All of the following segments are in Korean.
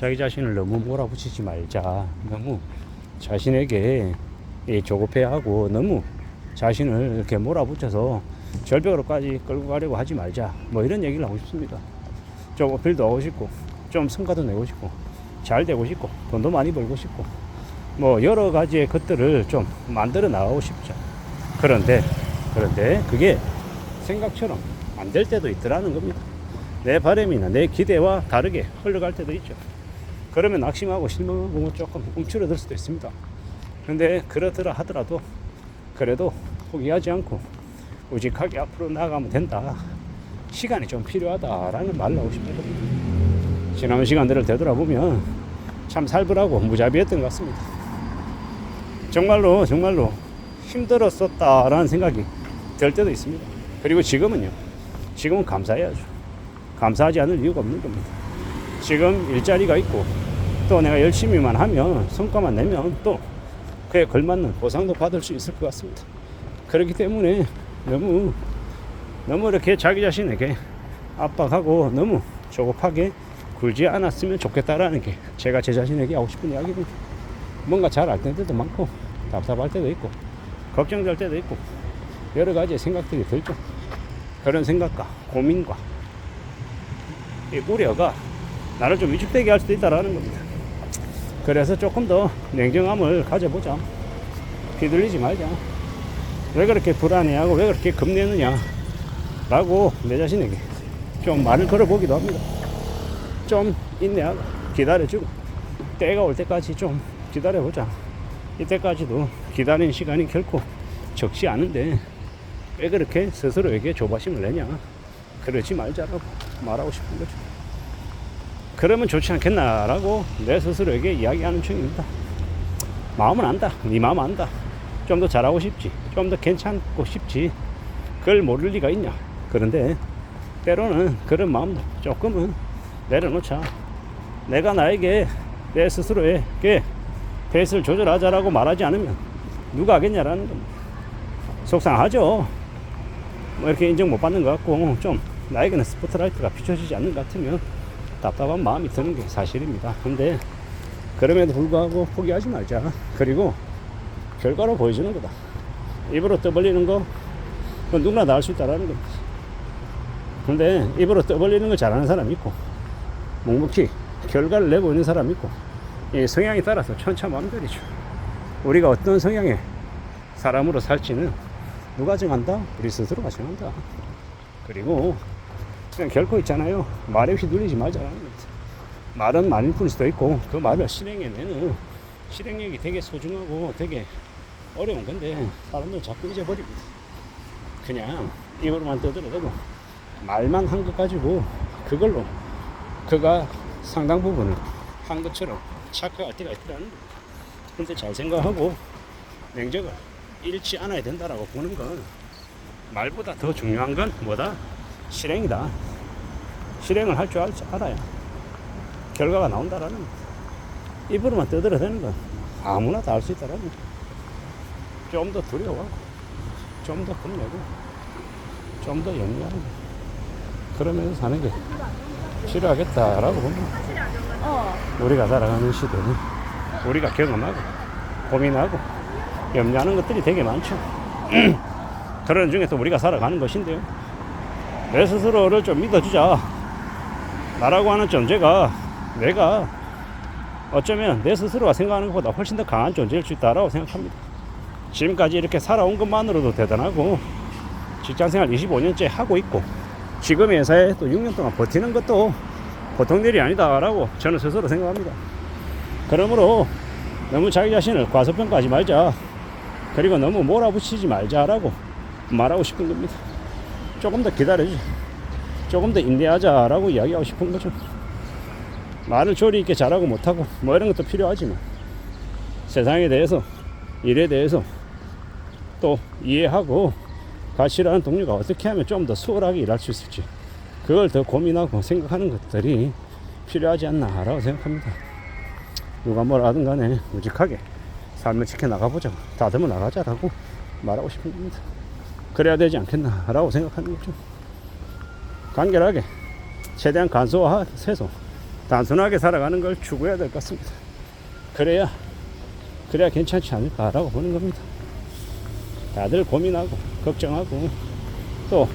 자기 자신을 너무 몰아붙이지 말자. 너무 자신에게 이 조급해하고 너무 자신을 이렇게 몰아붙여서 절벽으로까지 끌고 가려고 하지 말자. 뭐 이런 얘기를 하고 싶습니다. 좀 어필도 하고 싶고, 좀 성과도 내고 싶고, 잘 되고 싶고, 돈도 많이 벌고 싶고, 뭐 여러 가지의 것들을 좀 만들어 나가고 싶죠. 그런데, 그런데 그게 생각처럼 안 될 때도 있더라는 겁니다. 내 바람이나 내 기대와 다르게 흘러갈 때도 있죠. 그러면 낙심하고 실망하고 조금 움츠러들 수도 있습니다. 근데 그러더라 하더라도 그래도 포기하지 않고 우직하게 앞으로 나가면 된다. 시간이 좀 필요하다라는 말을 하고 싶거든요. 지난 시간들을 되돌아보면 참 살벌하고 무자비했던 것 같습니다. 정말로 정말로 힘들었었다라는 생각이 들 때도 있습니다. 그리고 지금은요. 지금은 감사해야죠. 감사하지 않을 이유가 없는 겁니다. 지금 일자리가 있고 또 내가 열심히만 하면 성과만 내면 또 그에 걸맞는 보상도 받을 수 있을 것 같습니다. 그렇기 때문에 너무 너무 이렇게 자기 자신에게 압박하고 너무 조급하게 굴지 않았으면 좋겠다라는 게 제가 제 자신에게 하고 싶은 이야기입니다. 뭔가 잘 알 때도 많고 답답할 때도 있고 걱정될 때도 있고 여러 가지 생각들이 들죠. 그런 생각과 고민과 이 우려가 나를 좀 위축되게 할 수도 있다라는 겁니다. 그래서 조금 더 냉정함을 가져보자. 휘둘리지 말자. 왜 그렇게 불안해하고 왜 그렇게 겁내느냐. 라고 내 자신에게 좀 말을 걸어보기도 합니다. 좀 인내하고 기다려주고 때가 올 때까지 좀 기다려보자. 이때까지도 기다리는 시간이 결코 적지 않은데 왜 그렇게 스스로에게 조바심을 내냐. 그러지 말자라고 말하고 싶은 거죠. 그러면 좋지 않겠나라고 내 스스로에게 이야기하는 중입니다. 마음은 안다. 네 마음 안다. 좀 더 잘하고 싶지. 좀 더 괜찮고 싶지. 그걸 모를 리가 있냐. 그런데 때로는 그런 마음도 조금은 내려놓자. 내가 나에게 내 스스로에게 페이스를 조절하자라고 말하지 않으면 누가 하겠냐라는 겁니다. 속상하죠. 뭐 이렇게 인정 못 받는 것 같고 좀 나에게는 스포트라이트가 비춰지지 않는 것 같으면 답답한 마음이 드는 게 사실입니다. 근데 그럼에도 불구하고 포기하지 말자. 그리고 결과로 보여주는 거다. 입으로 떠벌리는 거, 누구나 다할수 있다라는 겁니다. 근데 입으로 떠벌리는 걸 잘하는 사람이 있고, 묵묵히 결과를 내고 있는 사람이 있고, 이 성향에 따라서 천차만별이죠. 우리가 어떤 성향의 사람으로 살지는 누가 정한다? 우리 스스로가 정한다. 그리고 그냥 결코 있잖아요. 말에 휘둘리지 말자라는 겁니다. 말은 말일 뿐일 수도 있고 그 말을 실행해내는 실행력이 되게 소중하고 되게 어려운 건데 사람들 자꾸 잊어버립니다. 그냥 입으로만 떠들어도 말만 한 것 가지고 그걸로 그가 상당 부분을 한 것처럼 착각할 때가 있더라는 겁니다. 근데 잘 생각하고 냉정을 잃지 않아야 된다라고 보는 건 말보다 더 중요한 건 뭐다? 실행이다. 실행을 할 줄 알아야 결과가 나온다라는 거. 입으로만 떠들어대는 건 아무나 다 할 수 있다라는 거. 좀 더 두려워하고, 좀 더 겁내고, 좀더 염려하고, 그러면서 사는 게 필요하겠다라고 봅니다. 우리가 살아가는 시대는 우리가 경험하고, 고민하고, 염려하는 것들이 되게 많죠. 그런 중에 또 우리가 살아가는 것인데요. 내 스스로를 좀 믿어주자. 나라고 하는 존재가 내가 어쩌면 내 스스로가 생각하는 것보다 훨씬 더 강한 존재일 수 있다라고 생각합니다. 지금까지 이렇게 살아온 것만으로도 대단하고 직장생활 25년째 하고 있고 지금 회사에 또 6년 동안 버티는 것도 보통 일이 아니다라고 저는 스스로 생각합니다. 그러므로 너무 자기 자신을 과소평가하지 말자. 그리고 너무 몰아붙이지 말자라고 말하고 싶은 겁니다. 조금 더 기다려주자. 조금 더 인내하자라고 이야기하고 싶은 거죠. 말을 조리 있게 잘하고 못하고 뭐 이런 것도 필요하지만 세상에 대해서 일에 대해서 또 이해하고 같이 일하는 동료가 어떻게 하면 좀 더 수월하게 일할 수 있을지 그걸 더 고민하고 생각하는 것들이 필요하지 않나라고 생각합니다. 누가 뭘 하든 간에 무직하게 삶을 지켜나가보자. 다듬어 나가자라고 말하고 싶은 겁니다. 그래야 되지 않겠나라고 생각하는 거죠. 간결하게 최대한 간소화해서 단순하게 살아가는 걸 추구해야 될 것 같습니다. 그래야 그래야 괜찮지 않을까라고 보는 겁니다. 다들 고민하고 걱정하고 또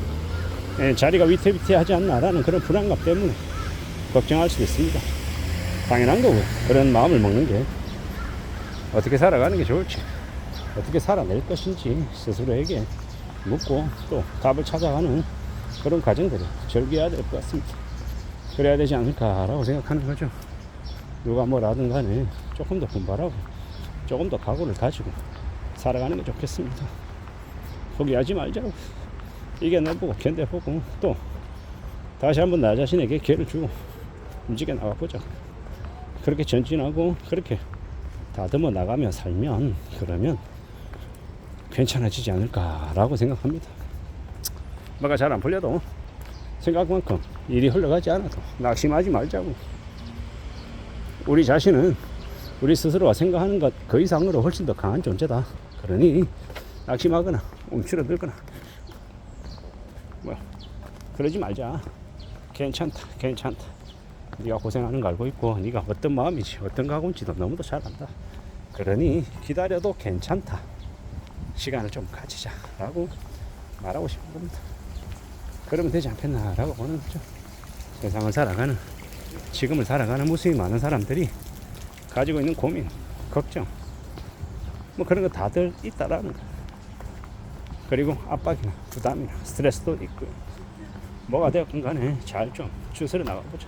예, 자리가 위태위태하지 않나라는 그런 불안감 때문에 걱정할 수도 있습니다. 당연한 거고요. 그런 마음을 먹는 게 어떻게 살아가는 게 좋을지 어떻게 살아낼 것인지 스스로에게 묻고 또 답을 찾아가는 그런 과정들을 즐겨야 될 것 같습니다. 그래야 되지 않을까라고 생각하는 거죠. 누가 뭐라든 간에 조금 더 분발하고 조금 더 각오를 가지고 살아가는 게 좋겠습니다. 포기하지 말자고 이겨내보고 견뎌보고 또 다시 한번 나 자신에게 기회를 주고 움직여 나가보자. 그렇게 전진하고 그렇게 다듬어 나가며 살면 그러면 괜찮아지지 않을까라고 생각합니다. 뭐가 잘 안 풀려도 생각만큼 일이 흘러가지 않아도 낙심하지 말자고. 우리 자신은 우리 스스로가 생각하는 것 그 이상으로 훨씬 더 강한 존재다. 그러니 낙심하거나 움츠러들거나 뭐야 그러지 말자. 괜찮다, 괜찮다. 네가 고생하는 거 알고 있고 네가 어떤 마음이지 어떤 각오인지도 너무도 잘 안다. 그러니 기다려도 괜찮다. 시간을 좀 가지자라고 말하고 싶은 겁니다. 그러면 되지 않겠나라고 보는 거죠. 세상을 살아가는 지금을 살아가는 무수히 많은 사람들이 가지고 있는 고민, 걱정, 뭐 그런 거 다들 있다라는 거. 그리고 압박이나 부담이나 스트레스도 있고 뭐가 되었건 간에 잘좀 추스려 나가보자,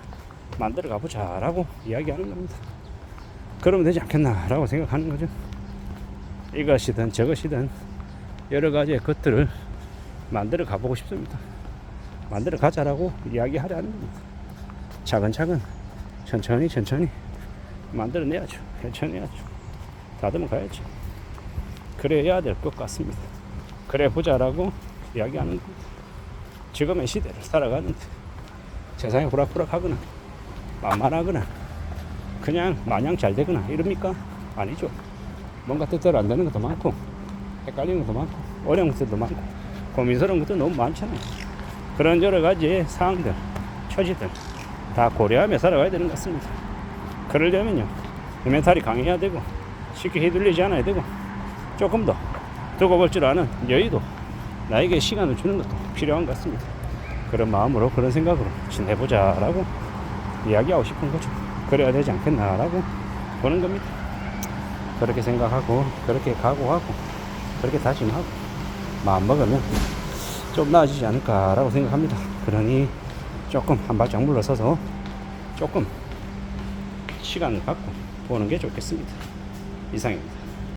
만들어 가보자 라고 이야기하는 겁니다. 그러면 되지 않겠나 라고 생각하는 거죠. 이것이든 저것이든 여러 가지의 것들을 만들어 가보고 싶습니다. 만들어 가자라고 이야기하려는 겁니다. 차근차근 천천히 천천히 만들어내야죠. 괜찮아야죠. 다듬어 가야죠. 그래야 될 것 같습니다. 그래 보자라고 이야기하는 겁니다. 지금의 시대를 살아가는데 세상이 호락호락하거나 만만하거나 그냥 마냥 잘 되거나 이럽니까? 아니죠. 뭔가 뜻대로 안 되는 것도 많고 헷갈리는 것도 많고 어려운 것도 많고 고민스러운 것도 너무 많잖아요. 그런 여러 가지의 상황들, 처지들 다 고려하며 살아가야 되는 것 같습니다. 그러려면요 멘탈이 강해야 되고 쉽게 휘둘리지 않아야 되고 조금 더 두고 볼 줄 아는 여유도 나에게 시간을 주는 것도 필요한 것 같습니다. 그런 마음으로 그런 생각으로 지내보자라고 이야기하고 싶은 거죠. 그래야 되지 않겠나라고 보는 겁니다. 그렇게 생각하고 그렇게 각오하고 그렇게 다짐하고 마음 먹으면 좀 나아지지 않을까라고 생각합니다. 그러니 조금 한 발짝 물러서서 조금 시간을 갖고 보는 게 좋겠습니다. 이상입니다.